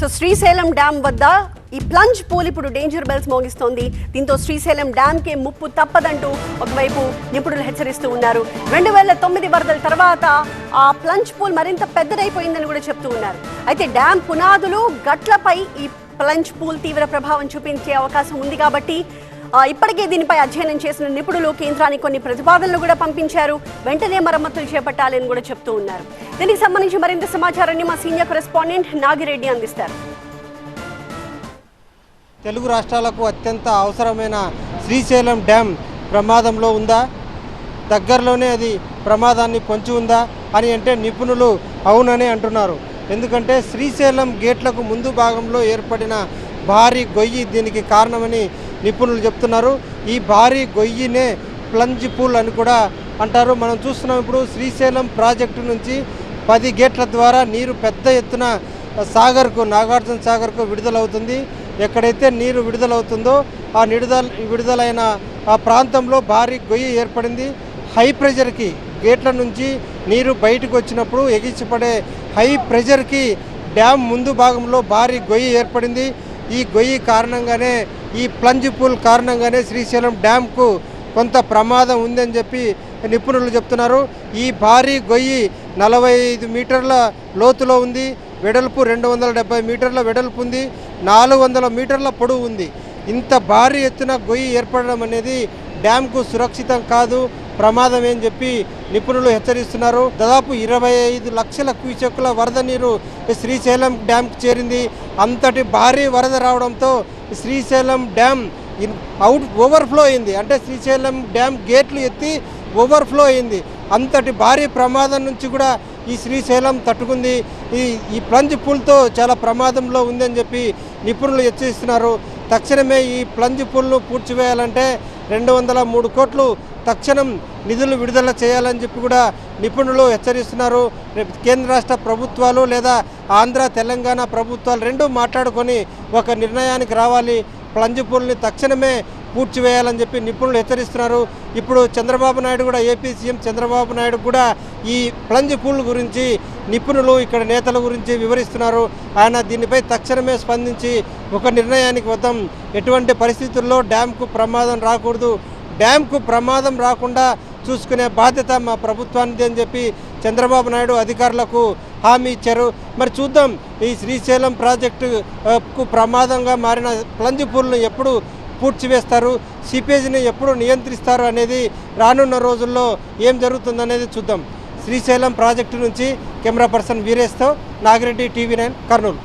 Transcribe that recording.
So Srisailam dam వద్ద ఈ plunge pool ఇప్పుడు డేంజర్ బెల్స్ మోగిస్తోంది. దీంతో శ్రీశైలం డ్యామ్కే ముప్పు తప్పదంటూ ఒకవైపు నిపుణులు హెచ్చరిస్తూ ఉన్నారు. రెండు వేల తొమ్మిది వరదల తర్వాత ఆ ప్లంజ్ పూల్ మరింత పెద్దదైపోయిందని కూడా చెప్తూ ఉన్నారు. అయితే డ్యామ్ పునాదులు గట్లపై ఈ ప్లంజ్ పూల్ తీవ్ర ప్రభావం చూపించే అవకాశం ఉంది కాబట్టి ఇప్పటికే దీనిపై అధ్యయనం చేసిన నిపుణులు కేంద్రానికి కొన్ని ప్రతిపాదనలు కూడా పంపించారు. వెంటనే మరమ్మతులు చేపట్టాలని కూడా చెప్తూ ఉన్నారు. దీనికి సంబంధించి మరింత సమాచారాన్ని మా సీనియర్ కరెస్పాండెంట్ నాగిరెడ్డి అందిస్తారు. తెలుగు రాష్ట్రాలకు అత్యంత అవసరమైన శ్రీశైలం డ్యామ్ ప్రమాదంలో ఉందా? దగ్గరలోనే అది ప్రమాదాన్ని పొంచి ఉందా అని అంటే నిపుణులు అవునని అంటున్నారు. ఎందుకంటే శ్రీశైలం గేట్లకు ముందు భాగంలో ఏర్పడిన భారీ గొయ్యి దీనికి కారణమని నిపుణులు చెప్తున్నారు. ఈ భారీ గొయ్యినే ప్లంజ్ పూల్ అని కూడా అంటారు. మనం చూస్తున్నాం ఇప్పుడు శ్రీశైలం ప్రాజెక్టు నుంచి పది గేట్ల ద్వారా నీరు పెద్ద ఎత్తున సాగర్కు నాగార్జున సాగర్కు విడుదలవుతుంది. ఎక్కడైతే నీరు విడుదలవుతుందో ఆ నిడుదల విడుదలైన ఆ ప్రాంతంలో భారీ గొయ్యి ఏర్పడింది. హై ప్రెషర్కి గేట్ల నుంచి నీరు బయటకు వచ్చినప్పుడు ఎగిసిపడే హై ప్రెషర్కి డ్యామ్ ముందు భాగంలో భారీ గొయ్యి ఏర్పడింది. ఈ గొయ్యి కారణంగానే ఈ ప్లంజ్ పూల్ కారణంగానే శ్రీశైలం డ్యామ్కు కొంత ప్రమాదం ఉందని చెప్పి నిపుణులు చెప్తున్నారు. ఈ భారీ గొయ్యి నలభై ఐదు మీటర్ల లోతులో ఉంది. వెడల్పు రెండు వందల డెబ్బై మీటర్ల వెడల్పు ఉంది. నాలుగు వందల మీటర్ల పొడవు ఉంది. ఇంత భారీ ఎత్తున గొయ్యి ఏర్పడడం అనేది డ్యామ్కు సురక్షితం కాదు ప్రమాదం అని చెప్పి నిపుణులు హెచ్చరిస్తున్నారు. దాదాపు ఇరవై ఐదు లక్షల క్యూసెక్కుల వరద నీరు శ్రీశైలం డ్యామ్కు చేరింది. అంతటి భారీ వరద రావడంతో శ్రీశైలం డ్యామ్ అవుట్ ఓవర్ఫ్లో అయింది. అంటే శ్రీశైలం డ్యామ్ గేట్లు ఎత్తి ఓవర్ఫ్లో అయింది. అంతటి భారీ ప్రమాదం నుంచి కూడా ఈ శ్రీశైలం తట్టుకుంది. ఈ ఈ ప్లంజ్ పూల్తో చాలా ప్రమాదంలో ఉందని చెప్పి నిపుణులు హెచ్చరిస్తున్నారు. తక్షణమే ఈ ప్లంజ్ పూల్ను పూడ్చివేయాలంటే రెండు వందల మూడు కోట్లు తక్షణం నిధులు విడుదల చేయాలని చెప్పి కూడా నిపుణులు హెచ్చరిస్తున్నారు. కేంద్ర రాష్ట్ర ప్రభుత్వాలు లేదా ఆంధ్ర తెలంగాణ ప్రభుత్వాలు రెండు మాట్లాడుకొని ఒక నిర్ణయానికి రావాలి. ప్లంజ్ పూల్ని తక్షణమే పూడ్చివేయాలని చెప్పి నిపుణులు హెచ్చరిస్తున్నారు. ఇప్పుడు చంద్రబాబు నాయుడు కూడా ఏపీ సీఎం చంద్రబాబు నాయుడు కూడా ఈ ప్లంజ్ పూల్ గురించి నిపుణులు ఇక్కడ నేతల గురించి వివరిస్తున్నారు. ఆయన దీనిపై తక్షణమే స్పందించి ఒక నిర్ణయానికి వద్దాం. ఎటువంటి పరిస్థితుల్లో డ్యాంకు ప్రమాదం రాకూడదు. డ్యాంకు ప్రమాదం రాకుండా చూసుకునే బాధ్యత మా ప్రభుత్వానిది అని చెప్పి చంద్రబాబు నాయుడు అధికారులకు హామీ ఇచ్చారు. మరి చూద్దాం. ఈ శ్రీశైలం ప్రాజెక్టుకు ప్రమాదంగా మారిన ప్లంజ్ పూల్ను ఎప్పుడు పూడ్చివేస్తారు సిపేజీని ఎప్పుడు నియంత్రిస్తారు అనేది రానున్న రోజుల్లో ఏం జరుగుతుందనేది చూద్దాం. శ్రీశైలం ప్రాజెక్టు నుంచి కెమెరా పర్సన్ వీరేష్తో నాగిరెడ్డి టీవీ నైన్ కర్నూలు.